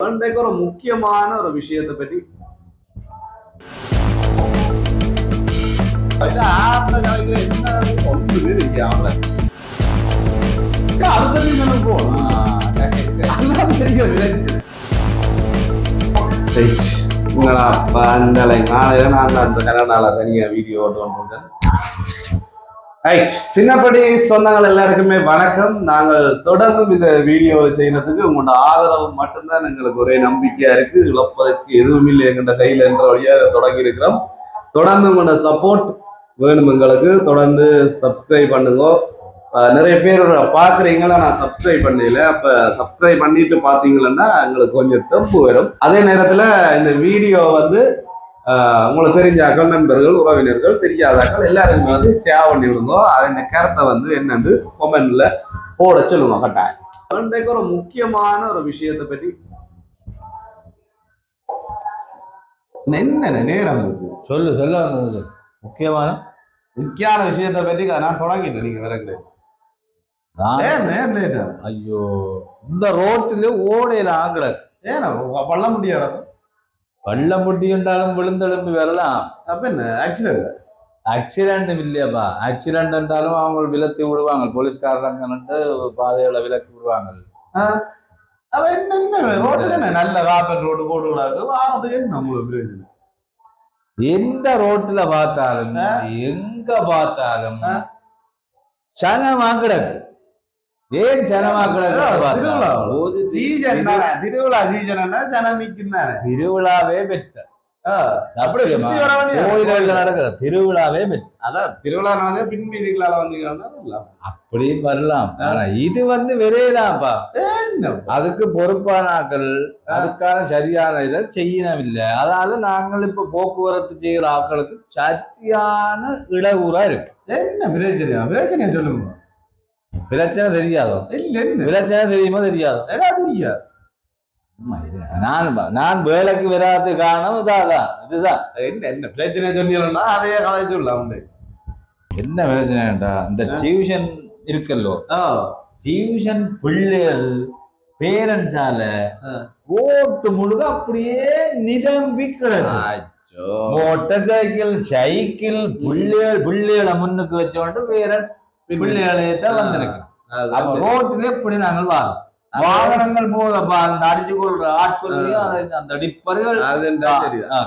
இன்றைக்கு ஒரு முக்கியமான ஒரு விஷயத்தை பற்றி உங்களா பந்தலை நாளையில நான் அந்த கனடால தனியா வீடியோ ரைட் சின்னப்படி சொந்தங்கள் எல்லாருக்குமே வணக்கம். நாங்கள் தொடர்ந்தும் இந்த வீடியோவை செய்யறதுக்கு உங்களோட ஆதரவு மட்டும்தான் எங்களுக்கு ஒரே நம்பிக்கையா இருக்கு. இழப்பதற்கு எதுவும் இல்லை எங்கள்கிட்ட கையில் என்ற வழியாக தொடங்கி இருக்கிறோம். தொடர்ந்து உங்களோட சப்போர்ட் வேணும் எங்களுக்கு. தொடர்ந்து சப்ஸ்கிரைப் பண்ணுங்க. நிறைய பேர் பாக்குறீங்களா நான் சப்ஸ்கிரைப் பண்ணல. அப்ப சப்ஸ்கிரைப் பண்ணிட்டு பாத்தீங்கன்னா எங்களுக்கு கொஞ்சம் தப்பு வரும். அதே நேரத்துல இந்த வீடியோ வந்து உங்களுக்கு தெரிஞ்ச அக்கல் நண்பர்கள் உறவினர்கள் தெரியாதாக்கள் எல்லாருக்குமே வந்து சேவ் பண்ணி விடுங்க அதன் கருத்தை வந்து என்னன்னு கொமெண்ட்ல போட சொல்லுங்க கட்டாயம் இன்றைக்கு ஒரு முக்கியமான ஒரு விஷயத்தை பற்றி என்ன நேரம் சொல்லு சொல்ல. முக்கியமான முக்கியமான விஷயத்தை பற்றி நான் தொடங்கிட்டேன் நீங்க நேரம் ஐயோ இந்த ரோட்டில ஓடையில ஆங்கல ஏன் பள்ள முடியாது பள்ளம் முட்டி என்றாலும் விழுந்தெலும்பி வரலாம் அப்ப என்ன ஆக்சிடென்ட் ஆக்சிடென்ட் இல்லையாப்பா ஆக்சிடென்ட் என்றாலும் அவங்க விலத்தி விடுவாங்க போலீஸ்காரங்க பாதைகளை விலக்கி விடுவாங்க அவ என்ன ரோட்டுல என்ன நல்ல காப்பன் ரோடு போட்டு விடாது வாரத்துக்கு என்ன உங்களுக்கு பிரயோஜனம் எந்த ரோட்ல பார்த்தாலும் எங்க பார்த்தாலும். சனமா கிடக்கு கிடக்கு திருவிழா. ஒரு சீசன் தானே திருவிழா சீசன் ஜனம் நிக்கும் தானே திருவிழாவே பெற்ற அப்படி கோயில்கள்ல நடக்கிற திருவிழாவே அதான் திருவிழா நடந்தே பின் வீதிகளால வந்தீங்கன்னா அப்படியும் வரலாம் ஆனா இது வந்து விரையலாம்ப்பா என்ன அதுக்கு பொறுப்பான ஆட்கள் அதுக்கான சரியான இதை செய்யணுமில்லை அதனால நாங்கள் இப்ப போக்குவரத்து செய்கிற ஆட்களுக்கு சத்தியான இடையூறா இருக்கு என்ன பிரச்சனை பிரச்சனை சொல்லுங்க பிரச்சனை தெரியாதோ? இல்ல என்ன பிரச்சனை தெரியுமோ தெரியாதோ? இரு. நான் நான் வேலைக்கு வராது காரணம் இதாதான் இதுதான். என்ன என்ன பிரச்சனை சொன்னீங்கன்னா அதே கதை சொல்லலாம் உண்டு என்ன பிரச்சனைடா இந்த டியூஷன் இருக்கல்லோ? டியூஷன் பிள்ளைகள் பேரண்ட்ஸால. ரோட்டு முழுக்க அப்படியே நிரம்பி மோட்டார் சைக்கிள் சைக்கிள் பிள்ளைகள் பிள்ளைகளை முன்னுக்கு வச்சோண்டு பேரண்ட்ஸ் பிள்ளைகளே தான் வந்திருக்கு அப்ப ரோட்டுல நாங்கள் வாரோம். வாகனங்கள் போதப்பா அந்த அடிச்சு கொள்ற ஆட்கொள்ளையும் அந்த டிப்பர்கள்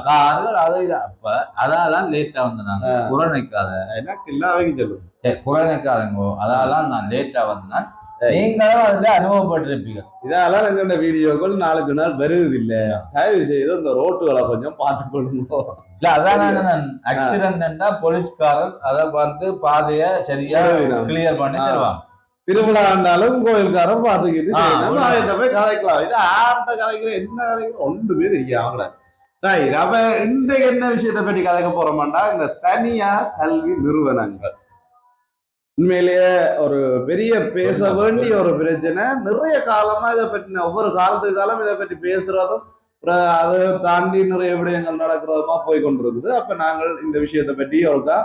கார்கள் அதை அப்ப அதான் லேட்டா வந்து நாங்க புறநிக்காத எனக்கு இல்லாத புறநிக்காதங்கோ அதாலாம் நான் லேட்டா வந்தேன் நீங்களும் அதுல அனுபவப்பட்டிருப்பீங்க. இதெல்லாம் எங்கள்ட வீடியோக்கள் நாளுக்கு நாள் வருது இல்ல தயவு செய்து இந்த ரோட்டுகளை கொஞ்சம் பார்த்து கொள்ளுங்க. இல்ல அதான் ஆக்சிடென்ட்னா போலீஸ்காரர் அதை பார்த்து பாதைய சரியா. கிளியர் பண்ணி. தருவாங்க. திருவிழா இருந்தாலும் கோயில்காரன். அவன்கிட்ட போய் கதைக்கலாம் இது ஆர்ட்ட கதைக்கிற என்ன கதைக்கிற ஒன்றுமே தெரியாம ரைட் அப்ப இன்றைக்கு என்ன விஷயத்தை பற்றி கதைக்க போறோம்னா இந்த தனியார் கல்வி நிறுவனங்கள். உண்மையிலேயே ஒரு பெரிய பேச வேண்டிய ஒரு பிரச்சனை. நிறைய காலமா இதை பற்றி ஒவ்வொரு காலத்துக்கு காலம் இதை பற்றி பேசுறதும் அதை தாண்டி நிறைய விடயங்கள் நடக்கிறதுமா போய் கொண்டிருக்குது. அப்ப நாங்கள் இந்த விஷயத்தை பற்றி ஒருக்கா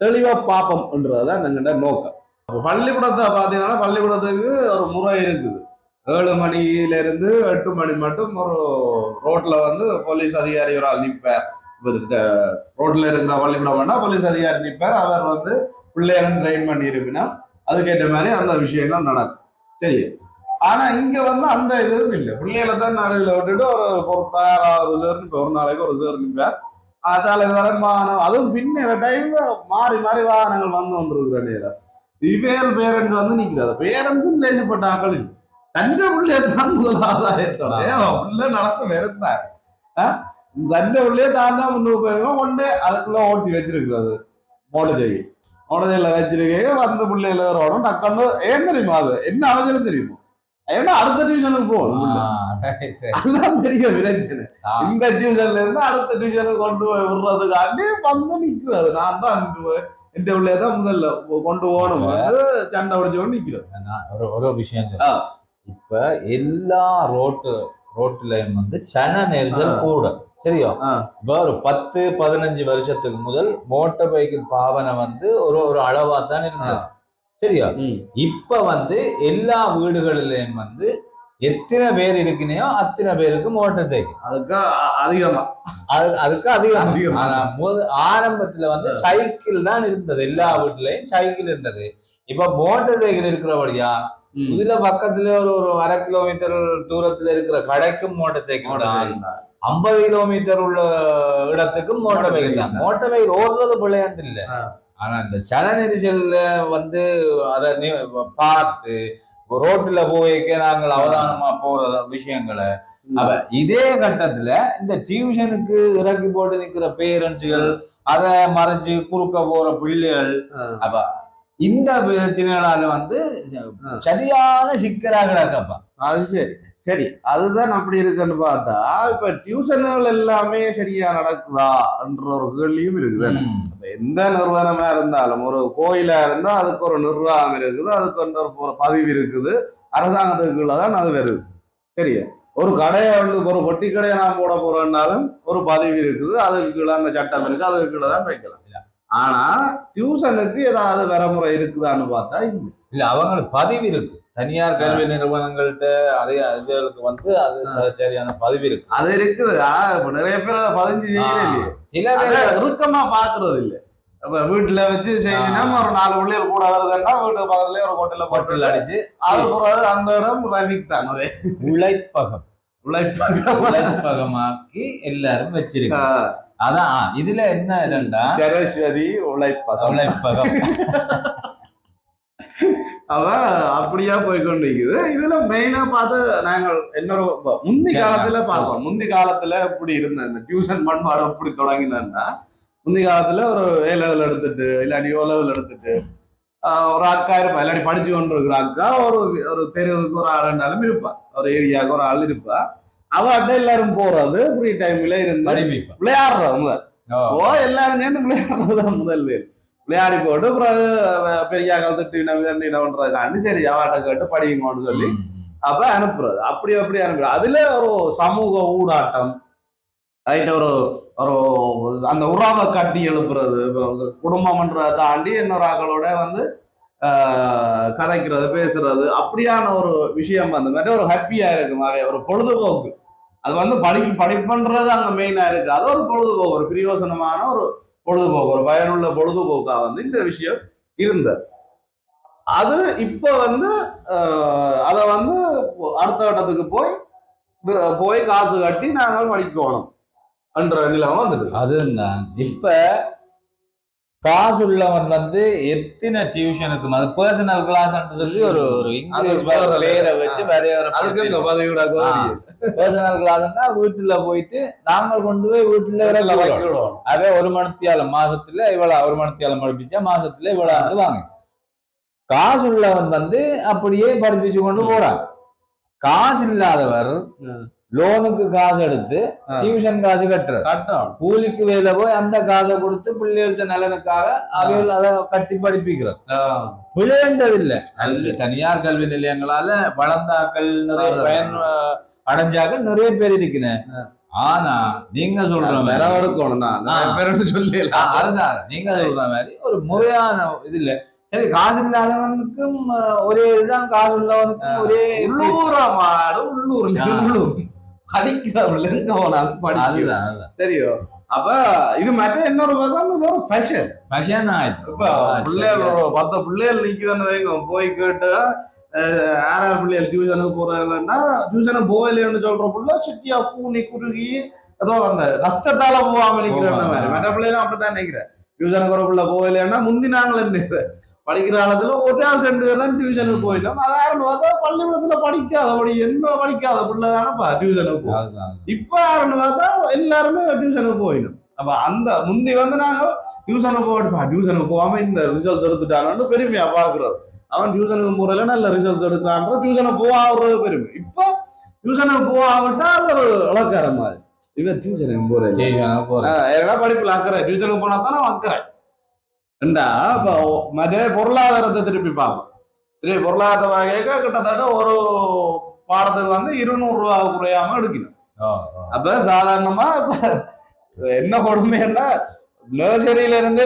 தெளிவா பார்ப்போம்ன்றதுதான் எங்கள்ட நோக்கம். அப்ப பள்ளிக்கூடத்தை பாத்தீங்கன்னா பள்ளிக்கூடத்துக்கு ஒரு முறை இருக்குது. ஏழு மணியில இருந்து எட்டு மணி மட்டும் ஒரு ரோட்ல வந்து போலீஸ் அதிகாரி ஒரு ஆள் நிற்பார் ரோட்ல இருக்கிற பள்ளிக்கூடம் வேணா போலீஸ் அதிகாரி நிற்பார் அவர் வந்து பிள்ளைகளும் ட்ரெயின் பண்ணி இருக்குன்னா அதுக்கேற்ற மாதிரி அந்த விஷயங்கள் நடக்கும். சரி. ஆனா இங்க வந்து அந்த இதுவும் இல்லை. பிள்ளைகளை தான் நடுவில் விட்டுட்டு ஒரு ஒரு பேர் ரிசர்வ் ஒரு நாளைக்கு ஒரு ரிசர்வ் நிற்பார் அதால வாகனம் அதுவும் பின்ன டைம் மாறி மாறி வாகனங்கள் வந்து கொண்டு இருக்கிற நேரம். இவேல் பேரண்ட் வந்து நிற்கிறாரு பேரண்ட்ஸும் லேசுப்பட்ட ஆக்கள் இல்லை. தந்த பிள்ளைய தான் முதலாதாயத்தோட பிள்ளை நடத்த வெறுத்தார் தந்த பிள்ளைய தான் தான் முன்னூறு பேருங்க கொண்டு அதுக்குள்ள ஓட்டி வச்சிருக்கிறது. மோடு செய்யும் மோடஜெயில வச்சிருக்கீங்க வந்த பிள்ளைகள் வரோடும் டக்குன்னு ஏன் தெரியுமா அது என்ன அவசரம் தெரியுமா ஏன்னா அடுத்த டிவிஷனுக்கு போகணும் பிள்ளை. அதுதான் பெரிய பிரச்சனை இந்த டிவிஷன்ல இருந்து அடுத்த டிவிஷனுக்கு கொண்டு போய் விடுறதுக்காண்டி வந்து நிக்கிறது நான் தான் இந்த பிள்ளைய தான் முதல்ல கொண்டு போகணும் சண்டை கொண்டு நிக்கிறது ஒரு விஷயம். இப்ப எல்லா ரோட்டு ரோட்லயும் வந்து சன நெரிசல். கூட சரியா. இப்ப ஒரு பத்து பதினஞ்சு வருஷத்துக்கு முதல் மோட்டார் பைக்கின் பாவனை வந்து ஒரு ஒரு அளவா தான் இருந்தது சரியா. இப்ப வந்து எல்லா வீடுகளிலையும் வந்து எத்தனை பேர் இருக்குனையோ அத்தனை பேருக்கு மோட்டார் சைக்கிள். அதுக்கு அதிகமா. அது அதுக்கு அதிகம். அதிகம். ஆரம்பத்துல வந்து சைக்கிள் தான் இருந்தது. எல்லா வீட்லயும் சைக்கிள் இருந்தது. இப்ப மோட்டார் சைக்கிள் இருக்கிறபடியா. இதுல பக்கத்துல ஒரு ஒரு அரை கிலோமீட்டர் தூரத்துல இருக்கிற கடைக்கும் மோட்டார் சைக்கிள் தான். ஐம்பது கிலோமீட்டர் உள்ள இடத்துக்கும் மோட்டார் பைக் தான். மோட்டார் பைக் ஓடுறது பிள்ளையாண்டு இல்ல. ஆனா இந்த சன நெரிசல்ல வந்து அதை பார்த்து ரோட்டுல போய்க்க நாங்கள் அவதானமா போற விஷயங்களை அப்ப இதே கட்டத்துல இந்த டியூஷனுக்கு இறக்கி போட்டு நிக்கிற பேரண்ட்ஸுகள் அதை மறைச்சு குறுக்க போற பிள்ளைகள் அப்ப இந்த பிரச்சனைகளால வந்து சரியான சிக்கலா கிடக்கப்பா அது சரி சரி. அதுதான் அப்படி இருக்குன்னு பார்த்தா இப்ப டியூஷன்கள் எல்லாமே சரியா நடக்குதா என்ற ஒரு கேள்வியும் இருக்குது. எந்த நிறுவனமா இருந்தாலும் ஒரு கோயிலா இருந்தா அதுக்கு ஒரு நிர்வாகம் இருக்குது அதுக்கு ஒரு பதிவு இருக்குது. அரசாங்கத்துக்கு கீழே தான் அது வருது. சரியா? ஒரு கடையை வந்து ஒரு பொட்டி கடையை நான் போட போறோம்னாலும் ஒரு பதிவு இருக்குது. அதுக்கு கீழே அந்த சட்டம் இருக்கு அதுக்கு கீழே தான் வைக்கலாம். ஆனா டியூஷனுக்கு ஏதாவது வரமுறை இருக்குதான்னு பார்த்தா இல்லை. இல்ல அவங்களுக்கு பதிவு இருக்கு. தனியார் கல்வி நிறுவனங்கள்ட்ட அதே இதுகளுக்கு வந்து அது சரியான பதிவு இருக்கு. அது இருக்குது. நிறைய பேர் அதை பதிஞ்சு சில பேர் இறுக்கமா பாக்குறது இல்ல. இப்ப வீட்டுல வச்சு செஞ்சுனா ஒரு நாலு பிள்ளைகள் கூட வருதுன்னா வீட்டு பக்கத்துலயே ஒரு ஹோட்டல்ல பொட்டில் போட்டு அடிச்சு அது அந்த இடம் ரவிக் தான். ஒரே உழைப்பகம். உழைப்பாக உழைப்பகமாக்கி எல்லாரும் வச்சிருக்காங்க அதான் இதுல என்ன இல்லைன்னா சரஸ்வதி உழைப்பகம். உழைப்பகம். அவ அப்படியா போய் கொண்டிருக்குது இதுல மெயினா பார்த்து நாங்கள் இப்ப முந்தி காலத்துல. பார்த்தோம். முந்தி காலத்துல எப்படி இருந்த இந்த டியூஷன் பண்பாடு எப்படி தொடங்கினா முந்தி காலத்துல ஒரு ஏ லெவல் எடுத்துட்டு இல்லாட்டி ஓ லெவல் எடுத்துட்டு ஒரு அக்கா இருப்பா இல்லாட்டி படிச்சு கொண்டு இருக்கிற அக்கா ஒரு ஒரு தெருவுக்கு ஒரு ஆள் இருந்தாலும் இருப்பா ஒரு ஏரியாவுக்கு ஒரு ஆள் இருப்பா அவட்ட எல்லாரும் போறது ஃப்ரீ டைம்ல இருந்து விளையாடுறது முதல். ஓ, எல்லாரும் சேர்ந்து விளையாடுறது தான் முதல் விளையாடி போட்டு அப்புறம் அஹ் பெரிய காலத்து என்ன பண்றதுக்காண்டி சரி அவாட்ட கேட்டு படிங்கன்னு சொல்லி. அப்ப அனுப்புறது. அப்படி அப்படி அனுப்புறது. அதுல ஒரு சமூக ஊடாட்டம் ரைட் ஒரு ஒரு அந்த உறவை கட்டி எழுப்புறது குடும்பம்ன்றதை தாண்டி இன்னொரு ஆக்களோட வந்து கதைக்கிறது பேசுறது அப்படியான ஒரு விஷயம் அந்த மாதிரி ஒரு ஹாப்பியா இருக்கு ஒரு பொழுதுபோக்கு. அது வந்து படி படிப்புன்றது அங்க மெயினா இருக்கு. அது ஒரு பொழுதுபோக்கு ஒரு பிரியோசனமான ஒரு பொழுதுபோக்கு ஒரு பயனுள்ள பொழுதுபோக்கா வந்து இந்த விஷயம் இருந்தது. அது இப்ப வந்து அதை வந்து அடுத்த கட்டத்துக்கு போய் போய் காசு கட்டி நாங்கள் படிக்கணும் என்ற நிலைமை வந்துடுது. அது இப்ப காசு உள்ளவன் வந்து எத்தனை டியூஷனுக்கு அது பர்சனல் கிளாஸ் சொல்லி ஒரு ஒரு இங்கிலீஷ் வேற பேரை வச்சு பதவியோட பர்சனல் கிளாஸ்னா வீட்டுல போயிட்டு நாங்கள் கொண்டு போய் வீட்டுல. அதே ஒரு மணித்தியாலம் மாசத்துல இவ்வளவு ஒரு மணித்தியாலம் படிப்பிச்சா மாசத்துல இவ்வளவு வந்து வாங்க. காசு உள்ளவன் வந்து அப்படியே படிப்பிச்சு கொண்டு போறான். காசு இல்லாதவர். லோனுக்கு காசு எடுத்து. டியூஷன் காசு கட்டுறது. கட்டம் கூலிக்கு வேலை போய் அந்த காசை கொடுத்து பிள்ளைகளுக்கு நலனுக்காக அவைகள் அதை கட்டி படிப்பிக்கிறது. விளையாண்டது இல்ல தனியார் கல்வி நிலையங்களால வளர்ந்தாக்கள் நிறைய. பயன் அடைஞ்சாக்கள் நிறைய பேர் இருக்கிறேன். ஆனா நீங்க சொல்ற மாதிரி விரவெடுக்கணும் தான். நிறைய ஆ. பேர் சொல்லி ஆ, அதுதான் நீங்க சொல்ற மாதிரி ஒரு முறையான இது இல்ல சரி காசு இல்லாதவனுக்கும் ஒரே இதுதான். காசு உள்ளவனுக்கும் ஒரே உள்ளூரா மாடு ஆ. உள்ளூர். எங்க போனாலும் தெரியும். அப்ப இது மட்டும் இன்னொரு பக்கம் இது ஒரு ஃபேஷன் பசியான ஆயிடுச்சு இப்ப பிள்ளைகள் பத்து பிள்ளைகள் நிக்குதுன்னு வைங்க போய் கேட்டு அஹ், ஆறாவது பிள்ளைகள் டியூஷனுக்கு போறாங்கன்னா டியூஷனுக்கு போகலைன்னு சொல்ற புள்ள சுட்டியா கூனி குறுகி ஏதோ அந்த கஷ்டத்தால போகாம நிக்கிற. மாதிரி. மற்ற பிள்ளைகளும் அப்படித்தான் நினைக்கிறேன். டியூஷனுக்கு ஒரு பிள்ளை போகலைன்னா முந்தி நாங்கள் என்ன படிக்கிற காலத்துல ஒரு நாள் ரெண்டு பேர்லாம் டியூஷனுக்கு போயிட்டோம் அதாவது பார்த்தா பள்ளிக்கூடத்துல படிக்காதபடி என்ன படிக்காத பிள்ளை தானப்பா டியூஷனுக்கு போகும் இப்ப யாருன்னு பார்த்தா எல்லாருமே டியூஷனுக்கு போயிடும் அப்ப அந்த முந்தி வந்து நாங்க டியூஷனுக்கு போயிட்டு டியூஷனுக்கு போகாம இந்த ரிசல்ட்ஸ் எடுத்துட்டானு பெருமையா பாக்குறது அவன் டியூஷனுக்கு போறதுல நல்ல ரிசல்ட்ஸ் எடுக்கிறான்ற டியூஷனுக்கு போகாடுறது பெருமை இப்போ டியூஷனுக்கு போகாவிட்டா அது ஒரு இலக்கார மாதிரி இவன் டியூஷனுக்கு போறேன் ஏன்னா படிப்புல அக்கறை டியூஷனுக்கு போனா தானே அக்கறை ரெண்டா? இப்போ மற்ற பொருளாதாரத்தை திருப்பி பார்ப்போம். திருப்பி பொருளாதார வகைக்கு கிட்டத்தட்ட ஒரு பாடத்துக்கு வந்து இருநூறு ரூபா குறையாம எடுக்கணும். அப்ப சாதாரணமா இப்ப என்ன கொடுமைன்னா நர்சரியில இருந்தே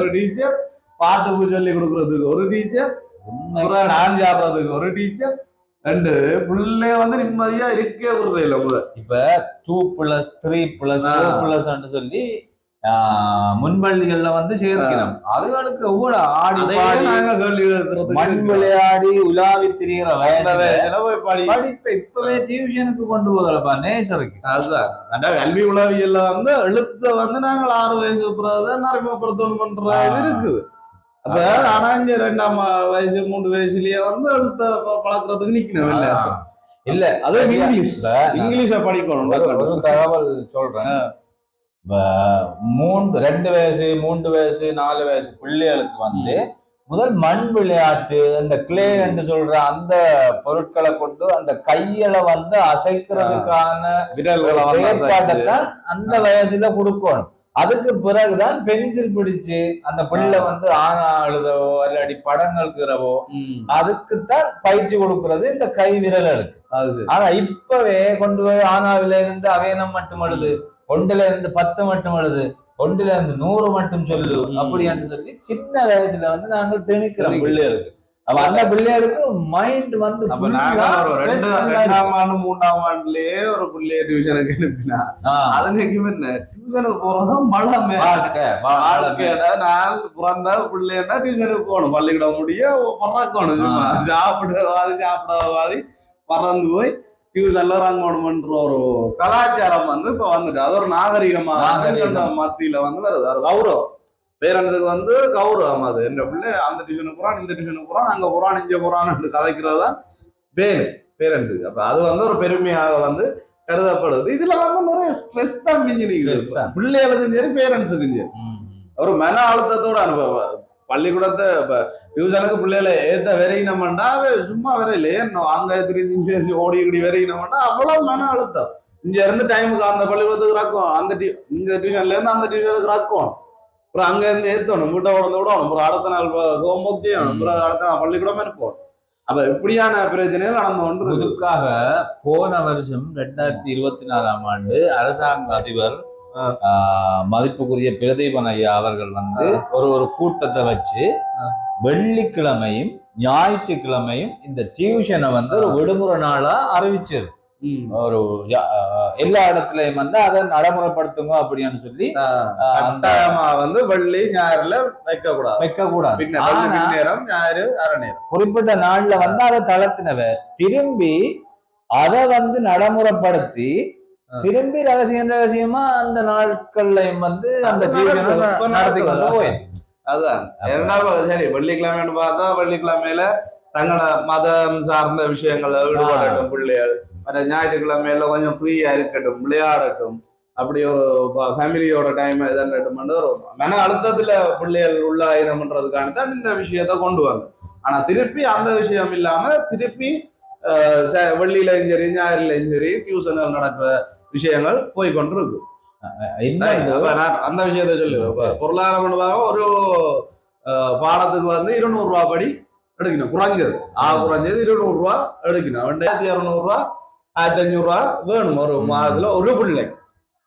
ஒரு டீச்சர் பாட்டு சொல்லி கொடுக்கறதுக்கு ஒரு டீச்சர் நான் சாப்பிடுறதுக்கு ஒரு டீச்சர் ரெண்டு பிள்ளைய வந்து நிம்மதியா இருக்கே விடுறது இல்ல இப்ப two plus three plus. Four plus சொல்லி முன்பள்ளிகள்ல வந்து சேர்க்கிறோம் அதுகளுக்கு எவ்வளவு ஆடி மண். விளையாடி உலாவி திரிகிற படிப்பை இப்பவே டியூஷனுக்கு கொண்டு போதலப்பா நேசருக்கு. அதுதான் கல்வி உளவியல்ல வந்து எழுத்த வந்து நாங்கள் ஆறு வயசு பிறகுதான் நடைமுறைப்படுத்தணும் பண்ற இருக்குது. அப்ப ஆனா இங்க ரெண்டாம் வயசு மூணு வயசுலயே வந்து ப- பழக்கறதுக்கு நிக்கணும் இல்ல இல்ல அது சரியா? இங்கிலீஷ். படிக்கணும் ஒரு தகவல் சொல்றேன். இப்ப மூன்று ரெண்டு வயசு மூன்று வயசு நாலு வயசு பிள்ளைகளுக்கு வந்து முதல் மண் விளையாட்டு அந்த கிளே என்று சொல்ற அந்த பொருட்களை கொண்டு அந்த கையில வந்து அசைக்கிறதுக்கான. செயற்பாட்டைத்தான் அந்த வயசுல கொடுக்கணும். அதுக்கு பிறகுதான் பென்சில் பிடிச்சு அந்த பிள்ளை வந்து ஆனா எழுதவோ இல்லாட்டி படங்கள் கீறவோ ம், அதுக்குத்தான் பயிற்சி கொடுக்கறது இந்த கை அது சரி. ஆனா இப்பவே கொண்டு போய் ஆனாவில இருந்து அவேனம் மட்டும் எழுது ஒன்றுல இருந்து பத்து மட்டும் எழுது ஒன்றுல இருந்து நூறு மட்டும் சொல்லு. அப்படி என்று சொல்லி சின்ன வயசுல வந்து நாங்கள் திணிக்கிறோம். பிள்ளைகளுக்கு அப்ப அந்த பிள்ளைகளுக்கு மைண்ட் வந்து அப்ப நாங்க ஒரு ரெண்டு. ரெண்டாம் ஆண்டு மூணாம் ஆண்டுலயே ஒரு பிள்ளைய டியூஷனுக்கு அனுப்பினா ஆ, அது நினைக்கும் என்ன டியூஷனுக்கு போறதும் மழை மேல. வாழ்க்கை, வா- வாழ்க்கையில நான் பிறந்த பிள்ளைன்னா டியூஷனுக்கு போகணும். பள்ளிக்கூடம் முடிய பறக்கணும். சாப்பிடவாதி சாப்பிடவாதி பறந்து போய் டியூஷன்ல இறங்கணும்ன்ற ஒரு கலாச்சாரம் வந்து இப்ப வந்துட்டு அது ஒரு நாகரிகமா மத்தியில வந்து வருது. ஒரு கௌரவம். பேரண்ட்ஸுக்கு வந்து கௌரவம் அது என் பிள்ளை? அந்த டியூஷனுக்கு போறான் இந்த டியூஷனுக்கு போறான் அங்க போறான் இங்க போறான்னு கதைக்கிறது தான் பேரு பேரண்ட்ஸுக்கு அப்ப அது வந்து ஒரு பெருமையாக வந்து கருதப்படுது. இதுல வந்து நிறைய ஸ்ட்ரெஸ் தான் மிஞ்சி Stress நிக்குது தான். பிள்ளைகளுக்கும் சரி பேரண்ட்ஸுக்கும் சரி. ஒரு மன அழுத்தத்தோட அனுபவம் பள்ளிக்கூடத்தை இப்ப டியூஷனுக்கு பிள்ளைகளை ஏத்த விரையினோம்னா சும்மா விரையில ஏறணும் அங்க திரிஞ்சு ஓடி இப்படி விரையினோம்னா அவ்வளவு மன அழுத்தம். இங்க இருந்து டைமுக்கு அந்த பள்ளிக்கூடத்துக்கு ரக்கும் அந்த இந்த டியூஷன்ல இருந்து அந்த டியூஷனுக்கு ரக்கும் அப்புறம் அங்க இருந்து ஏத்தணும் வீட்டை உடந்து விடணும் அப்புறம் அடுத்த நாள் ஹோம்ஒர்க் செய்யணும் அப்புறம் அடுத்த நாள் பள்ளிக்கூடம் அனுப்பணும் அப்ப இப்படியான பிரச்சனைகள் நடந்து கொண்டு இருக்கு. புதுக்காக போன வருஷம் ரெண்டாயிரத்தி இருபத்தி நாலாம் ஆண்டு அரசாங்க அதிபர் மதிப்புக்குரிய பிரதீபன் ஐயா அவர்கள் வந்து ஒரு ஒரு கூட்டத்தை வச்சு. வெள்ளிக்கிழமையும் ஞாயிற்றுக்கிழமையும் இந்த டியூஷனை வந்து ஒரு விடுமுறை நாளா அறிவிச்சது. ஒரு எல்லா இடத்துலயும் வந்து அதை நடைமுறைப்படுத்துங்க அப்படின்னு சொல்லி கட்டாயமா வந்து வெள்ளி ஞாயிறுல வைக்க கூடாது வைக்க கூடாது பின்னேரம் ஞாயிறு அரை நேரம் குறிப்பிட்ட நாள்ல வந்து அதை தளர்த்தினவ திரும்பி அதை வந்து நடைமுறைப்படுத்தி. திரும்பி ரகசியம் ரகசியமா அந்த நாட்கள்லயும் வந்து அந்த. இப்ப நடத்தி கொண்டு அதுதான். இரண்டாவது சரி வெள்ளிக்கிழமைன்னு பார்த்தா வெள்ளிக்கிழமையில தங்களோட மதம் சார்ந்த விஷயங்கள்ல ஈடுபடட்டும் பிள்ளைகள். மற்ற ஞாயிற்றுக்கிழமையில கொஞ்சம் ஃப்ரீயா இருக்கட்டும் விளையாடட்டும். அப்படி ஒரு ஃபேமிலியோட டைம் இதன்றட்டும் ஒரு மன அழுத்தத்துல பிள்ளைகள் உள்ளாயினம்ன்றதுக்கான தான் இந்த விஷயத்த கொண்டு வந்து ஆனா திருப்பி அந்த விஷயம் இல்லாம திருப்பி வெள்ளியிலையும் சரி ஞாயிறுலையும் சரி டியூஷன்கள் நடக்கிற விஷயங்கள் போய் கொண்டு இருக்கு இன்னொன்று அப்ப நான் அந்த விஷயத்த சொல்லு இப்ப பொருளாதார மனுவாக ஒரு பாடத்துக்கு வந்து இருநூறு ரூபா படி எடுக்கணும். குறைஞ்சது. ஆ குறைஞ்சது இருநூறு ரூபா எடுக்கணும். ரெண்டாயிரத்தி இருநூறு ரூபா ஆயிரத்தி அஞ்சூறு ரூபா வேணும் ஒரு. மாதத்துல ஒரு பிள்ளை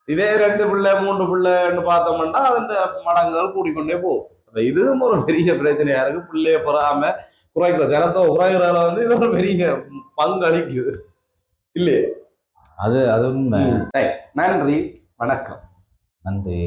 இதே ரெண்டு பிள்ளை மூன்று பிள்ளைன்னு பார்த்தோம்னா அந்த மடங்குகள் கூடிக்கொண்டே போகும் அப்ப இதுவும் ஒரு பெரிய பிரச்சனையா இருக்கு பிள்ளைய பெறாம குறைக்கிற ஜனத்தை குறைகிறதுல வந்து இது ஒரு பெரிய பங்களிக்குது இல்லையே அது அது உண்மை நன்றி வணக்கம் நன்றி